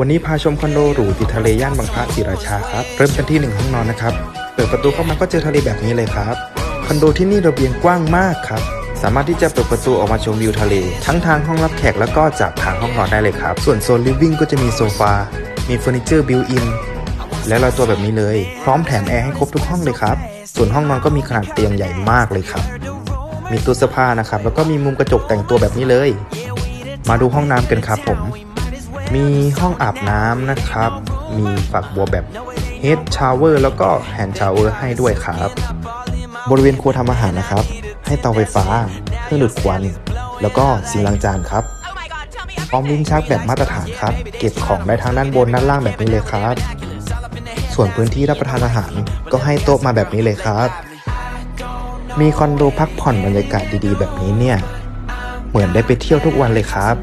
วันนี้พาชมคอนโดหรูติดทะเลย่านบางพระศรีราชาครับ เริ่มกันที่หนึ่งห้องนอนนะครับ เปิดประตูเข้ามาก็เจอทะเลแบบนี้เลยครับ คอนโดที่นี่ระเบียงกว้างมากครับ สามารถที่จะเปิดประตูออกมาชมวิวทะเล ทั้งทางห้องรับแขกแล้วก็จากทางห้องนอนได้เลยครับ ส่วนโซนลิฟวิ่งก็จะมีโซฟา มีเฟอร์นิเจอร์บิวอินและลอยตัวแบบนี้เลย พร้อมแถมแอร์ให้ครบทุกห้องเลยครับ ส่วนห้องนอนก็มีขนาดเตียงใหญ่มากเลยครับ มีตู้เสื้อผ้านะครับ แล้วก็มีมุมกระจกแต่งตัวแบบนี้เลย มาดูห้องน้ำกันครับผม มีห้องอาบน้ำนะครับ มีฝักบัวแบบ Head Shower แล้วก็ Hand Shower ให้ด้วยครับ บริเวณครัวทำอาหารนะครับ ให้เตาไฟฟ้า เครื่องดูดควัน แล้วก็ซิงล้างจานครับพร้อมลิ้นชักแบบมาตรฐานครับ เก็บของได้ทั้งด้านบนด้านล่างแบบนี้เลยครับ ส่วนพื้นที่รับประทานอาหารก็ให้โต๊ะมาแบบนี้เลยครับ มีคอนโดพักผ่อนบรรยากาศดีๆ แบบนี้เนี่ย เหมือนได้ไปเที่ยวทุกวันเลยครับ